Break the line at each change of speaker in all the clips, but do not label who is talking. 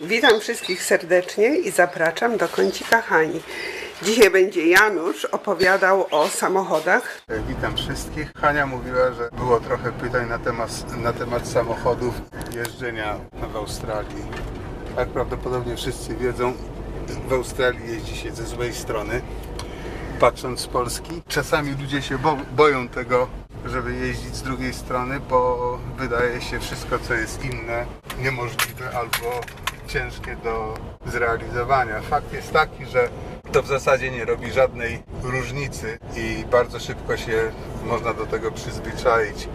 Witam wszystkich serdecznie i zapraszam do kącika Hani. Dzisiaj będzie Janusz opowiadał o samochodach.
Witam wszystkich. Hania mówiła, że było trochę pytań na temat, na temat samochodów jeżdżenia w Australii. Jak prawdopodobnie wszyscy wiedzą, w Australii jeździ się ze złej strony, patrząc z Polski. Czasami ludzie się bo, boją tego, żeby jeździć z drugiej strony, bo wydaje się wszystko, co jest inne, niemożliwe albo ciężkie do zrealizowania. Fakt jest taki, że to w zasadzie nie robi żadnej różnicy i bardzo szybko się można do tego przyzwyczaić.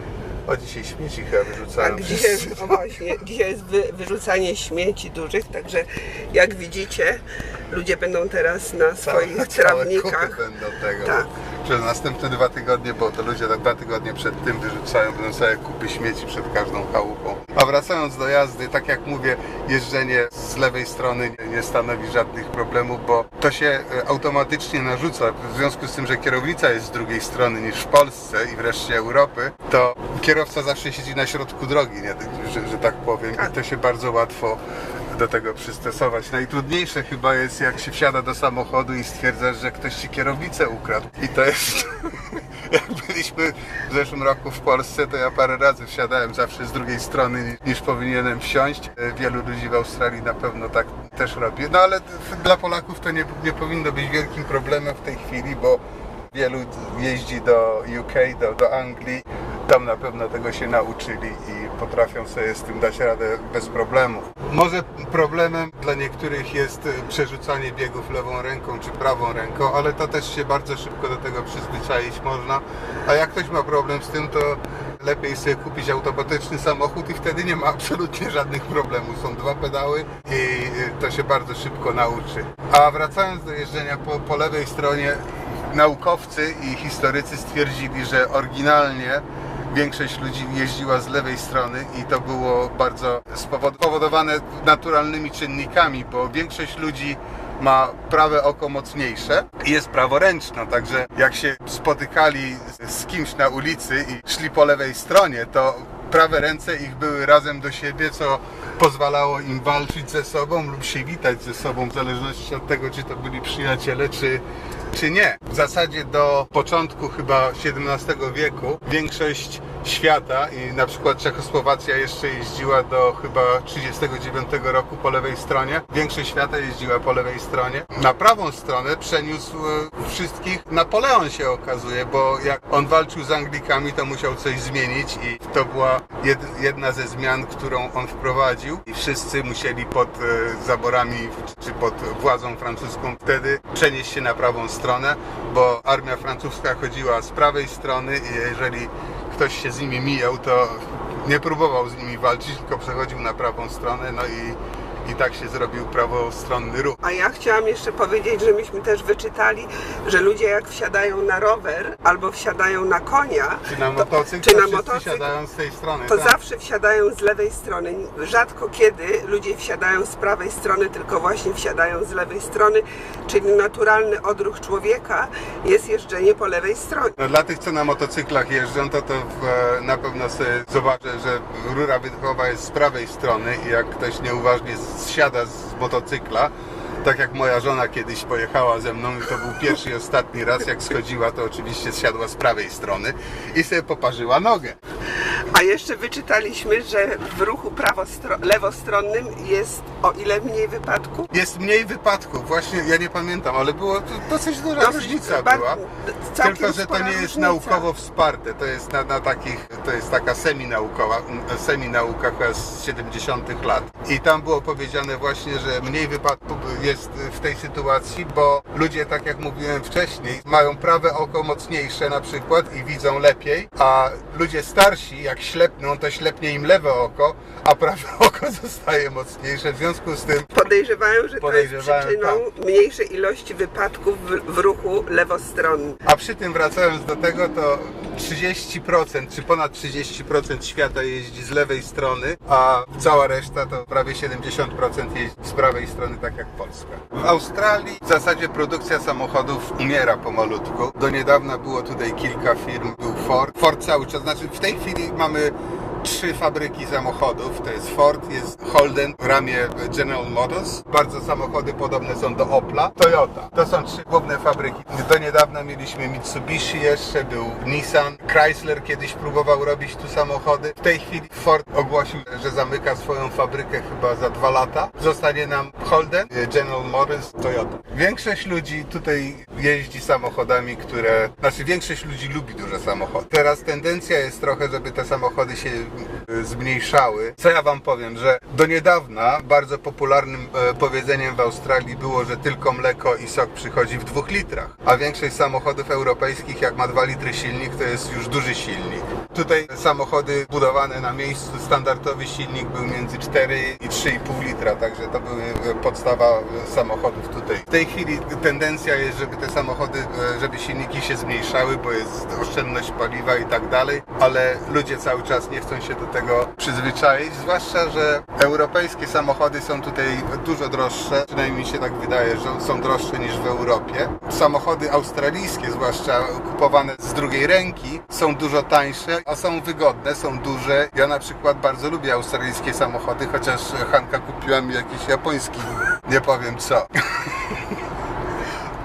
O dzisiaj śmieci chyba wyrzucają
Tak, dzisiaj, o właśnie, dzisiaj jest wy, wyrzucanie śmieci dużych, także jak widzicie, ludzie będą teraz na swoich
całe
trawnikach.
kupy będą tego.
Tak.
Przez następne dwa tygodnie, bo to ludzie tak dwa tygodnie przed tym wyrzucają, będą całe kupy śmieci przed każdą chałupą. A wracając do jazdy, tak jak mówię, jeżdżenie z lewej strony nie, stanowi żadnych problemów, bo to się e, automatycznie narzuca. W związku z tym, że kierownica jest z drugiej strony niż w Polsce i wreszcie Europy, to kierowca zawsze siedzi na środku drogi, nie? Że, że tak powiem. I to się bardzo łatwo do tego przystosować. Najtrudniejsze chyba jest, jak się wsiada do samochodu i stwierdzasz, że ktoś ci kierownicę ukradł. I to jest. Jak byliśmy w zeszłym roku w Polsce, to ja parę razy wsiadałem zawsze z drugiej strony niż powinienem wsiąść. E, Wielu ludzi w Australii na pewno tak też robi. No ale dla Polaków to nie, nie powinno być wielkim problemem w tej chwili, bo wielu jeździ do UK, do, do Anglii. Tam na pewno tego się nauczyli i potrafią sobie z tym dać radę bez problemów. Może problemem dla niektórych jest y, przerzucanie biegów lewą ręką czy prawą ręką, ale to też się bardzo szybko do tego przyzwyczaić można. A jak ktoś ma problem z tym, to lepiej sobie kupić automatyczny samochód i wtedy nie ma absolutnie żadnych problemów. Są dwa pedały i y, to się bardzo szybko nauczy. A wracając do jeżdżenia po, po lewej stronie, naukowcy i historycy stwierdzili, że oryginalnie większość ludzi jeździła z lewej strony i to było bardzo spowodowane naturalnymi czynnikami, bo większość ludzi ma prawe oko mocniejsze i jest praworęczna, także jak się spotykali z kimś na ulicy i szli po lewej stronie, to prawe ręce ich były razem do siebie, co pozwalało im walczyć ze sobą lub się witać ze sobą, w zależności od tego, czy to byli przyjaciele, czy, czy nie. W zasadzie do początku chyba XVII wieku większość świata i na przykład Czechosłowacja jeszcze jeździła do chyba 39 roku po lewej stronie. Większość świata jeździła po lewej stronie. Na prawą stronę przeniósł e, wszystkich Napoleon się okazuje, bo jak on walczył z Anglikami, to musiał coś zmienić i to była jed, jedna ze zmian, którą on wprowadził i wszyscy musieli pod e, zaborami czy pod władzą francuską wtedy przenieść się na prawą stronę, bo armia francuska chodziła z prawej strony i jeżeli ktoś się z nimi mijał, to nie próbował z nimi walczyć, tylko przechodził na prawą stronę, no i, i tak się zrobił prawostronny ruch.
A ja chciałam jeszcze powiedzieć, że myśmy też wyczytali, że ludzie jak wsiadają na rower albo wsiadają na konia,
Czy na
to-
motocykl,
czy
to
na
wszyscy
motocykl,
siadają z tej strony.
to
tak.
zawsze wsiadają z lewej strony. Rzadko kiedy ludzie wsiadają z prawej strony, tylko właśnie wsiadają z lewej strony, czyli naturalny odruch człowieka jest jeżdżenie po lewej stronie.
No, dla tych, co na motocyklach jeżdżą, to, to w, e, na pewno sobie zobaczę, że rura wydechowa jest z prawej strony i jak ktoś nieuważnie zsiada z motocykla, tak jak moja żona kiedyś pojechała ze mną i to był pierwszy i ostatni raz, jak schodziła, to oczywiście zsiadła z prawej strony i sobie poparzyła nogę.
A jeszcze wyczytaliśmy, że w ruchu lewostronnym jest o ile mniej wypadków?
Jest mniej wypadków, właśnie ja nie pamiętam, ale było to dosyć duża
Dosyć
różnica była. Tylko, że to nie jest
różnica.
naukowo wsparte, to jest na, na takich, to jest taka seminaukowa, seminauka z 70 lat. I tam było powiedziane właśnie, że mniej wypadków jest w tej sytuacji, bo ludzie, tak jak mówiłem wcześniej, mają prawe oko mocniejsze na przykład i widzą lepiej, a ludzie starsi, jak ślepną, to ślepnie im lewe oko, a prawe oko zostaje mocniejsze. W związku z tym
Podejrzewają, że to jest przyczyną mniejszej ilości wypadków w, w ruchu lewostronnym.
A przy tym wracając do tego, to 30% czy ponad 30% świata jeździ z lewej strony, a cała reszta to prawie 70% jeździ z prawej strony, tak jak Polska. W Australii w zasadzie produkcja samochodów umiera pomalutku. Do niedawna było tutaj kilka firm, był Ford. Ford cały czas, znaczy w tej chwili mamy trzy fabryki samochodów. To jest Ford, jest Holden w ramię General Motors. Bardzo samochody podobne są do Opla. Toyota. To są trzy główne fabryki. Do niedawna mieliśmy Mitsubishi jeszcze, był Nissan. Chrysler kiedyś próbował robić tu samochody. W tej chwili Ford ogłosił, że zamyka swoją fabrykę chyba za dwa lata. Zostanie nam Holden, General Motors, Toyota. Większość ludzi tutaj jeździ samochodami, które... Znaczy większość ludzi lubi duże samochody. Teraz tendencja jest trochę, żeby te samochody się y, zmniejszały. Co ja wam powiem, że do niedawna bardzo popularnym e, powiedzeniem w Australii było, że tylko mleko i sok przychodzi w dwóch litrach. A większość samochodów europejskich, jak ma 2 litry silnik, to jest już duży silnik. Tutaj samochody budowane na miejscu, standardowy silnik był między 4 i 3,5 litra, także to były e, podstawa e, samochodów tutaj. W tej chwili tendencja jest, żeby te samochody, e, żeby silniki się zmniejszały, bo jest oszczędność paliwa i tak dalej, ale ludzie cały czas nie chcą się do tego przyzwyczaić, zwłaszcza, że europejskie samochody są tutaj dużo droższe, przynajmniej mi się tak wydaje, że są droższe niż w Europie. Samochody australijskie, zwłaszcza kupowane z drugiej ręki, są dużo tańsze, a są wygodne, są duże. Ja na przykład bardzo lubię australijskie samochody, chociaż Hanka kupiła mi jakiś japoński, nie powiem co.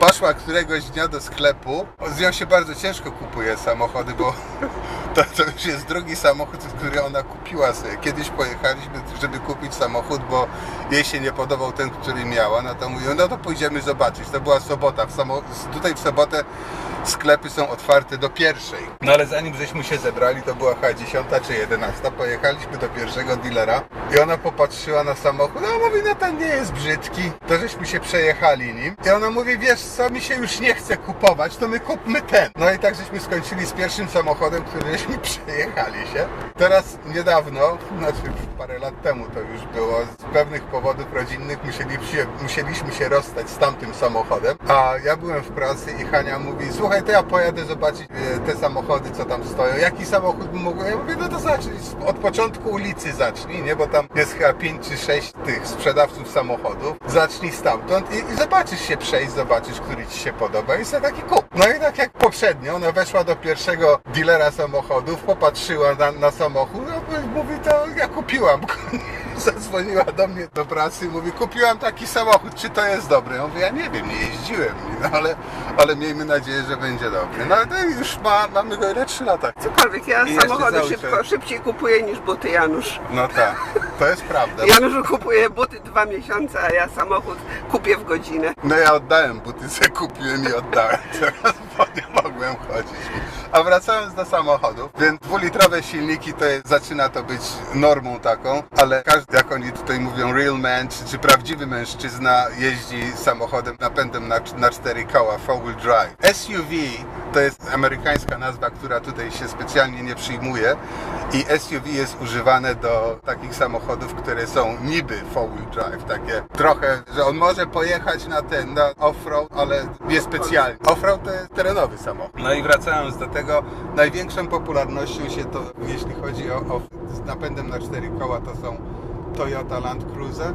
Poszła któregoś dnia do sklepu. Z nią się bardzo ciężko kupuje samochody, bo to, to już jest drugi samochód, który ona kupiła sobie. Kiedyś pojechaliśmy, żeby kupić samochód, bo jej się nie podobał ten, który miała. No to mówię, no to pójdziemy zobaczyć. To była sobota. W samo, tutaj w sobotę sklepy są otwarte do pierwszej. No ale zanim żeśmy się zebrali, to była chyba 10 czy 11. Pojechaliśmy do pierwszego dealera i ona popatrzyła na samochód. No mówi, no ten nie jest brzydki. To żeśmy się przejechali nim. I ona mówi, wiesz co, mi się już nie chce kupować, to my kupmy ten. No i tak żeśmy skończyli z pierwszym samochodem, który żeśmy przejechali się. Teraz niedawno, znaczy parę lat temu to już było, z pewnych powodów rodzinnych musieliśmy, musieliśmy się rozstać z tamtym samochodem. A ja byłem w pracy i Hania mówi, słuchaj, to ja pojadę zobaczyć e, te samochody, co tam stoją. Jaki samochód mógł? Ja mówię, no to zacznij, od początku ulicy zacznij, nie? Bo tam jest chyba 5 czy 6 tych sprzedawców samochodów. Zacznij stamtąd i, i zobaczysz się przejść, zobaczysz, który ci się podoba i sobie taki kup. No i tak jak poprzednio, ona weszła do pierwszego dealera samochodów, popatrzyła na, na samochód, no mówi, to ja kupiłam. Zadzwoniła do mnie do pracy i mówi, kupiłam taki samochód, czy to jest dobry? Ja mówię, ja nie wiem, nie jeździłem, no, ale, ale miejmy nadzieję, że będzie dobry. No ale już ma, mamy go ile? 3 lata.
Cokolwiek, ja
I jeszcze
samochody
cały
szybko,
czas.
szybciej kupuję niż buty Janusz.
No tak, to jest prawda.
Janusz kupuje buty dwa miesiące, a ja samochód kupię w godzinę.
No ja oddałem buty, co kupiłem i oddałem teraz, bo nie mogłem chodzić. A wracając do samochodów, więc dwulitrowe silniki to jest, zaczyna to być normą taką, ale każdy, jak oni tutaj mówią, real man, czy, czy prawdziwy mężczyzna jeździ samochodem napędem na, na cztery koła, four wheel drive. SUV to jest amerykańska nazwa, która tutaj się specjalnie nie przyjmuje i SUV jest używane do takich samochodów, które są niby four wheel drive, takie trochę, że on może pojechać na ten, na off-road, ale nie specjalnie. Off-road to jest terenowy samochód. No i wracając do tego, największą popularnością się to, jeśli chodzi o, o z napędem na cztery koła, to są Toyota Land Cruiser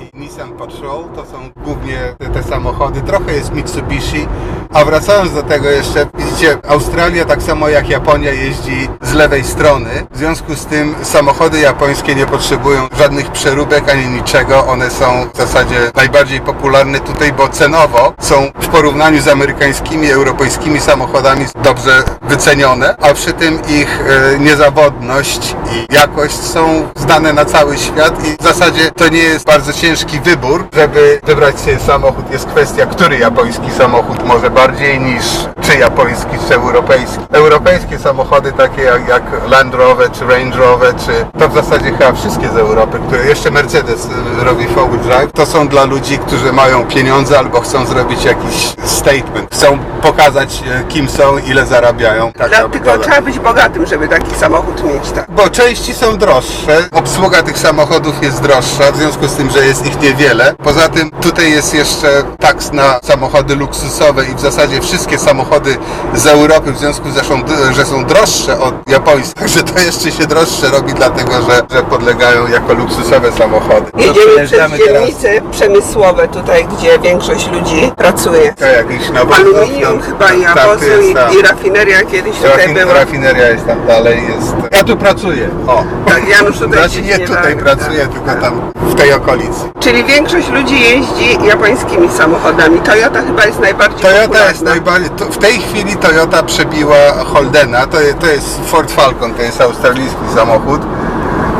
i Nissan Patrol, to są głównie te, te samochody, trochę jest Mitsubishi, a wracając do tego jeszcze, widzicie, Australia tak samo jak Japonia jeździ z lewej strony, w związku z tym samochody japońskie nie potrzebują żadnych przeróbek ani niczego, one są w zasadzie najbardziej popularne tutaj, bo cenowo są w porównaniu z amerykańskimi, europejskimi samochodami dobrze wycenione, a przy tym ich e, niezawodność i jakość są znane na cały świat i w zasadzie to nie jest bardzo ciężki wybór, żeby wybrać sobie samochód. Jest kwestia, który japoński samochód może bardziej niż czy japoński, czy europejski. Europejskie samochody takie jak, jak Land Rover, czy Range Rover, czy to w zasadzie chyba wszystkie z Europy, które jeszcze Mercedes y, robi four-wheel drive, to są dla ludzi, którzy mają pieniądze albo chcą zrobić jakiś statement. Chcą pokazać e, kim są, ile zarabiają. Tak,
Dla,
aby
tylko
dodać.
trzeba być bogatym, żeby taki samochód mieć, tak.
Bo części są droższe, obsługa tych samochodów jest droższa, w związku z tym, że jest ich niewiele. Poza tym tutaj jest jeszcze taks na samochody luksusowe i w zasadzie wszystkie samochody z Europy, w związku z zresztą, że są droższe od japońskich, także to jeszcze się droższe robi, dlatego że, że podlegają jako luksusowe samochody.
Jedziemy przez
Przejeżdżamy teraz
dzielnice przemysłowe tutaj, gdzie większość ludzi pracuje.
to jakiś nowy
Aluminium chyba i
Tak, to
awozu i, i rafineria kiedyś tutaj
Rafin,
była.
rafineria jest tam dalej, jest... Ja tu pracuję, o.
Tak, Janusz tutaj
Znaczy nie tutaj
da-
pracuję, tylko tam w tej okolicy.
Czyli większość ludzi jeździ japońskimi samochodami. Toyota chyba jest najbardziej
Toyota
popularna.
jest najbardziej. To w tej chwili Toyota przebiła Holdena. To, to jest Ford Falcon, to jest australijski samochód.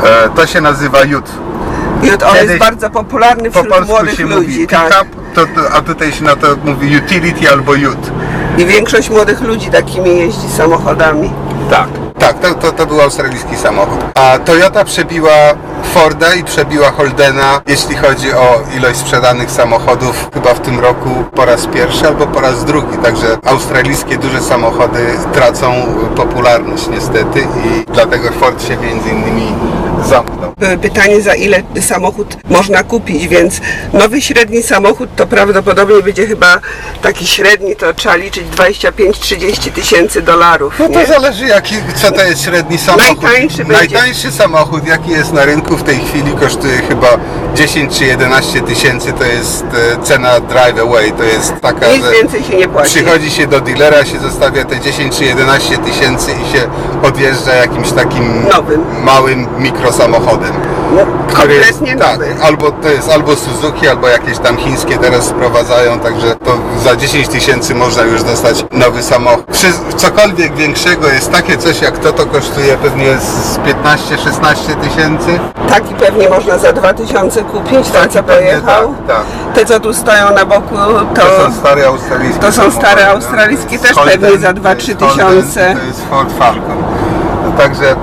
E, to się nazywa Ute.
I on jest bardzo popularny
Po
wśród
polsku
młodych
się
ludzi,
mówi
tak.
to, to, a tutaj się na to mówi utility albo Ute.
I większość młodych ludzi takimi jeździ samochodami.
Tak. Tak, to, to, to był australijski samochód. A Toyota przebiła Forda i przebiła Holdena, jeśli chodzi o ilość sprzedanych samochodów, chyba w tym roku po raz pierwszy albo po raz drugi. Także australijskie duże samochody tracą popularność niestety i dlatego Ford się między innymi zamknął.
Były pytanie, za ile samochód można kupić, więc nowy średni samochód to prawdopodobnie będzie chyba taki średni, to trzeba liczyć 25-30 tysięcy dolarów.
No to
nie?
zależy jaki, co to jest średni samochód.
Najtańszy będzie.
Najtańszy samochód jaki jest na rynku w tej chwili kosztuje chyba 10 czy 11 tysięcy, to jest e, cena drive away, to jest taka,
Nic
że
więcej się nie płaci.
przychodzi się do dealera, się zostawia te 10 czy 11 tysięcy i się odjeżdża jakimś takim
Nowym.
małym mikrosamochodem.
No,
który jest-
kompletnie
tak,
nowy.
albo to jest albo Suzuki, albo jakieś tam chińskie teraz sprowadzają, także to za 10 tysięcy można już dostać nowy samochód. Wszy- Cokolwiek większego jest takie coś jak to, to kosztuje pewnie z 15-16 tysięcy.
Taki pewnie można za 2000 kupić, ten co pojechał.
tak, tak.
Te co tu stoją na boku to,
To są stare australijskie
to są
samochody,
stare
no.
australijskie,
To
też
Holden,
pewnie za
to
2-3
jest Holden,
tysiące.
To jest Ford Falcon. No, także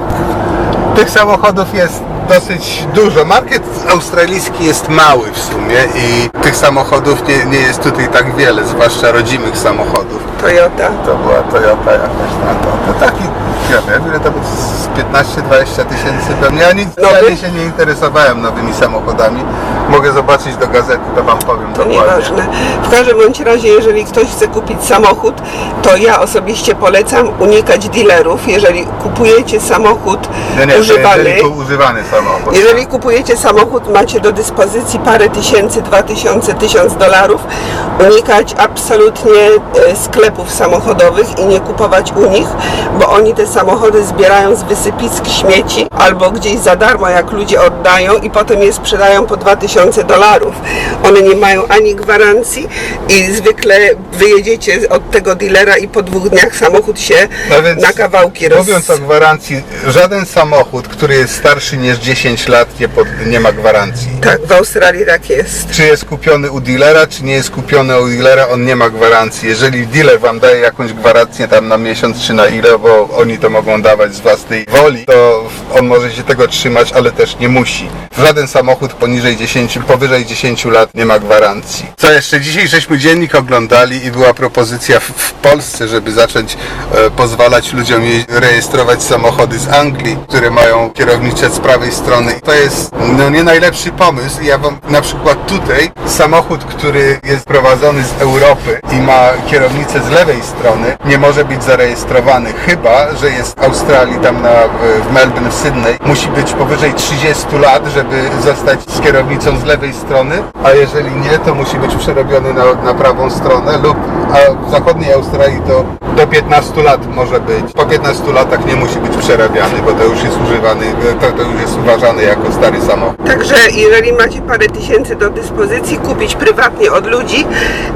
tych samochodów jest dosyć dużo. Market australijski jest mały w sumie i tych samochodów nie, nie jest tutaj tak wiele, zwłaszcza rodzimych samochodów.
Toyota.
To była Toyota jakaś na to. to taki, ja wiem, ile to było z 15-20 tysięcy pewnie. Ja nic specjalnie się nie interesowałem nowymi samochodami. Mogę zobaczyć do gazety, to wam powiem
To
dokładnie.
nieważne. W każdym bądź razie, jeżeli ktoś chce kupić samochód, to ja osobiście polecam unikać dealerów. Jeżeli kupujecie samochód
Nie, nie, to
używany,
jeżeli to używany samochód.
jeżeli kupujecie samochód, macie do dyspozycji parę tysięcy, dwa tysiące, tysiąc dolarów, unikać absolutnie e, sklepów samochodowych i nie kupować u nich, bo oni te samochody zbierają z wysypisk śmieci albo gdzieś za darmo, jak ludzie oddają i potem je sprzedają po 2000 dolarów. One nie mają ani gwarancji i zwykle wyjedziecie od tego dealera i po dwóch dniach samochód się
No
na kawałki roz...
Mówiąc o gwarancji, żaden samochód, który jest starszy niż 10 lat nie, pod, nie ma gwarancji.
Tak, w Australii tak jest.
Czy jest kupiony u dealera, czy nie jest kupiony u dealera, on nie ma gwarancji. Jeżeli dealer wam daje jakąś gwarancję tam na miesiąc czy na ile, bo oni to mogą dawać z własnej woli, to on może się tego trzymać, ale też nie musi. Żaden samochód poniżej 10, powyżej 10 lat nie ma gwarancji. Co jeszcze? Dzisiaj żeśmy dziennik oglądali i była propozycja w, w Polsce, żeby zacząć e, pozwalać ludziom je, rejestrować samochody z Anglii, które mają kierownicze z prawej strony. To jest no, nie najlepszy pomysł. Ja wam na przykład tutaj samochód, który jest prowadzony z Europy i ma kierownicę z lewej strony, nie może być zarejestrowany, chyba że jest w Australii, tam na, w Melbourne, w Sydney. Musi być powyżej 30 lat, żeby zostać z kierownicą z lewej strony, a jeżeli nie, to musi być przerobiony na, na prawą stronę lub a w zachodniej Australii to do 15 lat może być. Po 15 latach nie musi być przerabiany, bo to już jest używany, to, to już jest uważany jako stary samochód.
Także jeżeli macie parę tysięcy do dyspozycji, kupić prywatnie od ludzi,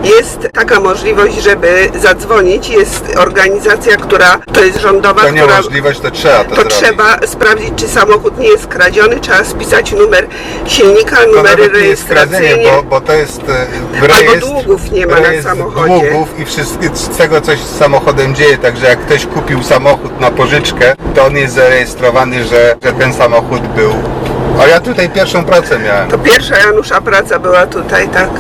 jest taka możliwość, żeby zadzwonić. Jest organizacja, która to jest rządowa,
To
która
niemożliwość, to trzeba to,
to trzeba sprawdzić, czy samochód nie jest kradziony, trzeba spisać numer silnika,
To
numery
nawet nie jest kradzenie, bo, bo to jest e,
Albo
rejestr,
długów nie ma na samochodzie.
długów i wszystkie, z tego coś z samochodem dzieje, także jak ktoś kupił samochód na pożyczkę, to on jest zarejestrowany, że, że ten samochód był A ja tutaj pierwszą pracę miałem.
To pierwsza Janusza praca była tutaj, tak.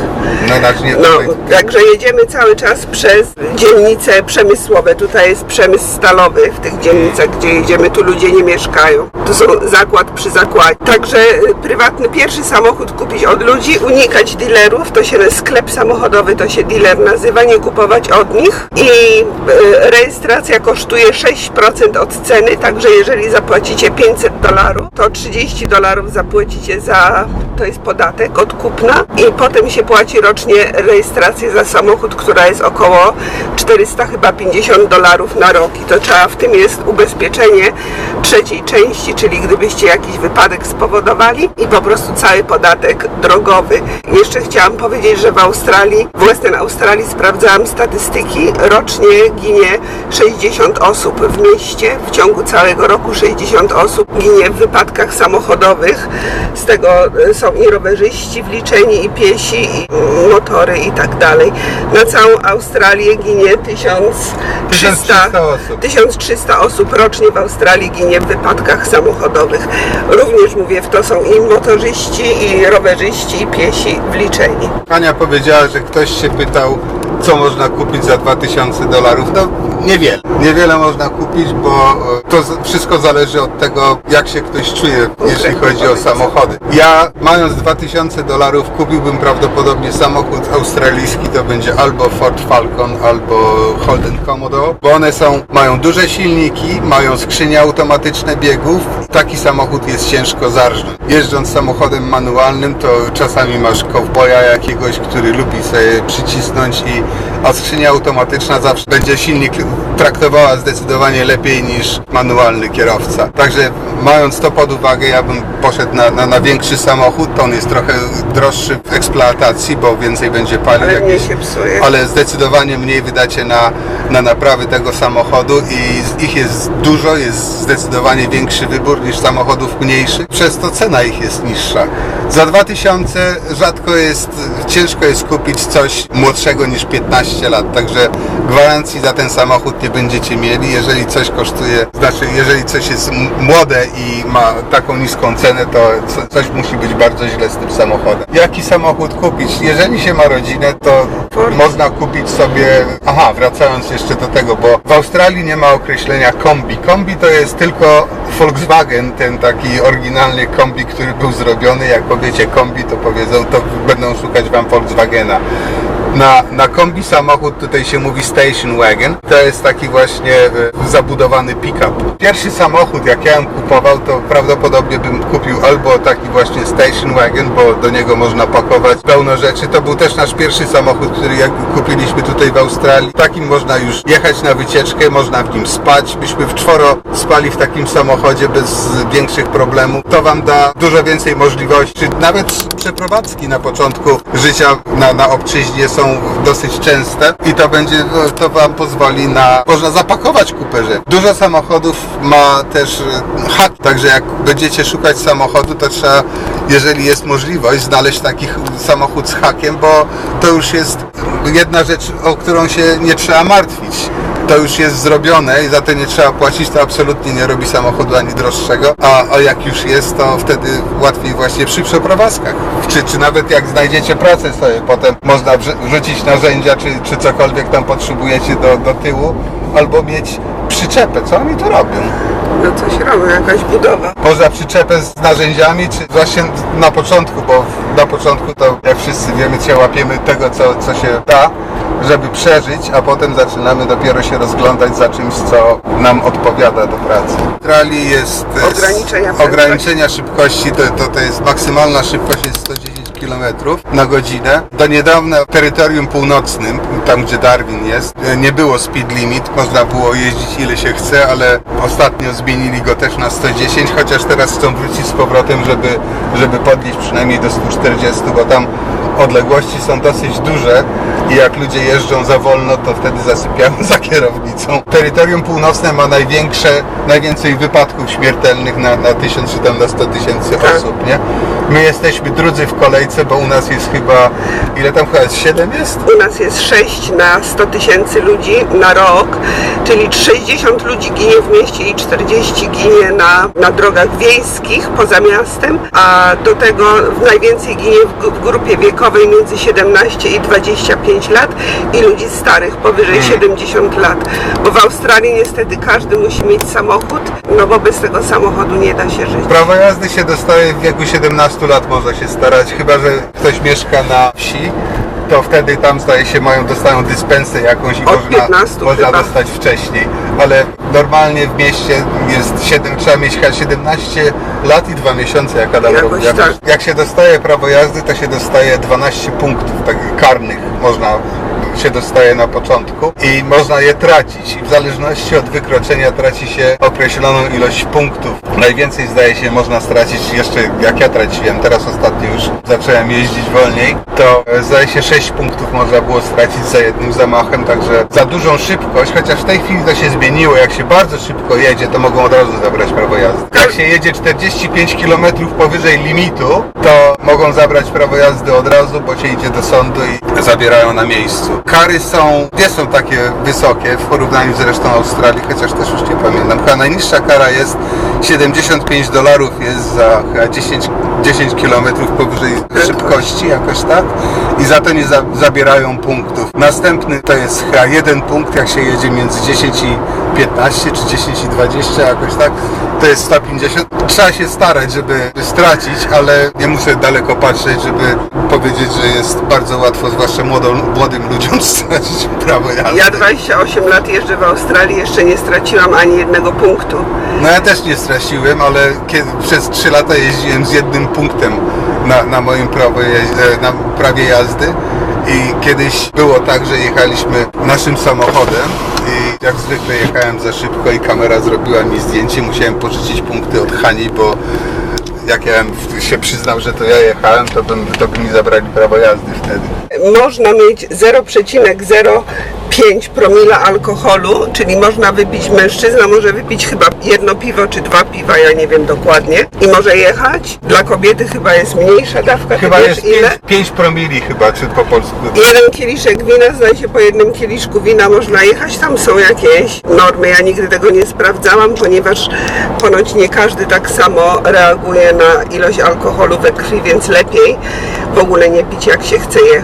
No, znaczy nie
No,
tutaj.
także jedziemy cały czas przez dzielnice przemysłowe. Tutaj jest przemysł stalowy w tych dzielnicach, gdzie jedziemy. Tu ludzie nie mieszkają. Tu są zakład przy zakładzie. Także y, prywatny pierwszy samochód kupić od ludzi, unikać dealerów. To się sklep samochodowy, to się dealer nazywa, nie kupować od nich. I y, rejestracja kosztuje 6% od ceny, także jeżeli zapłacicie 500 dolarów, to 30 dolarów zapłacicie za, to jest podatek od kupna i potem się płaci rocznie rejestrację za samochód, która jest około 400 chyba 50 dolarów na rok i to trzeba, w tym jest ubezpieczenie trzeciej części, czyli gdybyście jakiś wypadek spowodowali i po prostu cały podatek drogowy. Jeszcze chciałam powiedzieć, że w Australii, w Western Australii sprawdzałam statystyki, rocznie ginie 60 osób w mieście, w ciągu całego roku 60 osób ginie w wypadkach samochodowych, z tego e, są i rowerzyści wliczeni, i piesi, i motory i tak dalej. Na całą Australię ginie 1300,
1300 osób.
1300 osób rocznie w Australii ginie w wypadkach samochodowych. Również mówię, w to są i motorzyści, i rowerzyści, i piesi wliczeni.
Ania powiedziała, że ktoś się pytał, co można kupić za 2000 dolarów. No niewiele. Niewiele można kupić, bo e, to wszystko zależy od tego, jak się ktoś czuje, jeśli chodzi o samochody. Ja mając 2000 dolarów kupiłbym prawdopodobnie samochód australijski, to będzie albo Ford Falcon, albo Holden Commodore, bo one są, mają duże silniki, mają skrzynie automatyczne biegów. Taki samochód jest ciężko zarżnąć. Jeżdżąc samochodem manualnym, to czasami masz kowboja jakiegoś, który lubi sobie przycisnąć i a skrzynia automatyczna zawsze będzie silnik traktowała zdecydowanie lepiej niż manualny kierowca. Także mając to pod uwagę, ja bym poszedł na, na, na większy samochód. To on jest trochę droższy w eksploatacji, bo więcej będzie palił
Ale
jakieś
się psuje.
ale zdecydowanie mniej wydacie na, na naprawy tego samochodu i ich jest dużo, jest zdecydowanie większy wybór niż samochodów mniejszych, przez to cena ich jest niższa. Za 2000 rzadko jest, ciężko jest kupić coś młodszego niż 15 lat, także gwarancji za ten samochód nie będziecie mieli. Jeżeli coś kosztuje, znaczy jeżeli coś jest młode i ma taką niską cenę, to co- coś musi być bardzo źle z tym samochodem. Jaki samochód kupić? Jeżeli się ma rodzinę, to można kupić sobie. Aha, wracając jeszcze do tego, bo w Australii nie ma określenia kombi. Kombi to jest tylko Volkswagen, ten taki oryginalny kombi, który był zrobiony. Jak powiecie kombi, to powiedzą, to będą szukać wam Volkswagena. Na, na kombi samochód tutaj się mówi station wagon. To jest taki właśnie e, zabudowany pick-up. Pierwszy samochód, jak ja bym kupował, to prawdopodobnie bym kupił albo taki właśnie station wagon, bo do niego można pakować pełno rzeczy. To był też nasz pierwszy samochód, który jak kupiliśmy tutaj w Australii. Takim można już jechać na wycieczkę, można w nim spać. Myśmy w czworo spali w takim samochodzie bez większych problemów. To Wam da dużo więcej możliwości. Nawet przeprowadzki na początku życia na, na obczyźnie są dosyć częste i to będzie, to Wam pozwoli na, można zapakować kupę rzeczy. Dużo samochodów ma też e, hak, także jak będziecie szukać samochodu, to trzeba, jeżeli jest możliwość, znaleźć taki ch- samochód z hakiem, bo to już jest jedna rzecz, o którą się nie trzeba martwić to już jest zrobione i za to nie trzeba płacić, to absolutnie nie robi samochodu ani droższego, a, a jak już jest, to wtedy łatwiej właśnie przy przeprowadzkach. Czy, czy nawet jak znajdziecie pracę sobie, potem można wrzucić narzędzia, czy, czy cokolwiek tam potrzebujecie do, do tyłu, albo mieć przyczepę. Co oni tu robią?
No coś robią, jakaś budowa.
Poza przyczepę z narzędziami, czy właśnie na początku, bo na początku to jak wszyscy wiemy, się łapiemy tego, co, co się da, żeby przeżyć, a potem zaczynamy dopiero się rozglądać za czymś, co nam odpowiada do pracy. W Australii jest e,
Ograniczenia
ograniczenia szybkości, to, to, to jest maksymalna szybkość jest 110 km na godzinę. Do niedawna w terytorium północnym, tam gdzie Darwin jest, e, nie było speed limit, można było jeździć ile się chce, ale ostatnio zmienili go też na 110, chociaż teraz chcą wrócić z powrotem, żeby, żeby podnieść przynajmniej do 140, bo tam odległości są dosyć duże i jak ludzie jeżdżą za wolno, to wtedy zasypiają za kierownicą. Terytorium północne ma największe, najwięcej wypadków śmiertelnych na, na 1000 czy tam na 100 tysięcy
Tak.
osób, nie? My jesteśmy drudzy w kolejce, bo u nas jest chyba Ile tam chyba jest? 7 jest?
U nas jest 6 na 100 tysięcy ludzi na rok, czyli 60 ludzi ginie w mieście i 40 ginie na, na drogach wiejskich poza miastem, a do tego najwięcej ginie w, w grupie wiekowej między 17 i 25 lat i ludzi starych powyżej 70 lat. Bo w Australii niestety każdy musi mieć samochód, no bo bez tego samochodu nie da się żyć.
Prawo jazdy się dostaje w wieku 17 lat, można się starać, chyba że ktoś mieszka na wsi. To wtedy tam zdaje się mają, dostają dyspensę jakąś i
Od
można,
15
można
chyba.
dostać wcześniej. Ale normalnie w mieście jest 7, trzeba mieć chyba 17 lat i 2 miesiące jak Adam
Jakoś
robi.
tak.
jak się dostaje prawo jazdy, to się dostaje 12 punktów takich karnych można się dostaje na początku i można je tracić. I w zależności od wykroczenia traci się określoną ilość punktów. Najwięcej zdaje się można stracić jeszcze jak ja traciłem, teraz ostatnio już zacząłem jeździć wolniej, to e, zdaje się 6 punktów można było stracić za jednym zamachem, także za dużą szybkość, chociaż w tej chwili to się zmieniło, jak się bardzo szybko jedzie, to mogą od razu zabrać prawo jazdy. Jak się jedzie 45 km powyżej limitu, to mogą zabrać prawo jazdy od razu, bo się idzie do sądu i zabierają na miejscu. Kary są, nie są takie wysokie w porównaniu z resztą Australii, chociaż też już nie pamiętam. Chyba najniższa kara jest 75 dolarów jest za chyba 10, 10 km powyżej szybkości, jakoś tak. I za to nie za, zabierają punktów. Następny to jest chyba jeden punkt, jak się jedzie między 10 i 15, czy 10 i 20, jakoś tak. To jest 150. Trzeba się starać, żeby stracić, ale nie muszę daleko patrzeć, żeby powiedzieć, że jest bardzo łatwo, zwłaszcza młodą, młodym ludziom stracić prawo jazdy.
Ja 28 lat jeżdżę w Australii, jeszcze nie straciłam ani jednego punktu.
No ja też nie straciłem, ale kiedy, przez 3 lata jeździłem z jednym punktem na, na moim prawie, je- na prawie jazdy i kiedyś było tak, że jechaliśmy naszym samochodem i jak zwykle jechałem za szybko i kamera zrobiła mi zdjęcie, musiałem pożyczyć punkty od Hani, bo jak ja bym się przyznał, że to ja jechałem, to, bym, to by mi zabrali prawo jazdy wtedy.
Można mieć 0,05 promila alkoholu, czyli można wypić, mężczyzna może wypić chyba jedno piwo czy dwa piwa, ja nie wiem dokładnie, i może jechać. Dla kobiety chyba jest mniejsza dawka,
Chyba
wiesz
jest
ile?
5, 5 promili chyba, czy po polsku.
Jeden kieliszek wina, zdaje się po jednym kieliszku wina można jechać, tam są jakieś normy, ja nigdy tego nie sprawdzałam, ponieważ ponoć nie każdy tak samo reaguje na ilość alkoholu we krwi, więc lepiej w ogóle nie pić jak się chce jechać.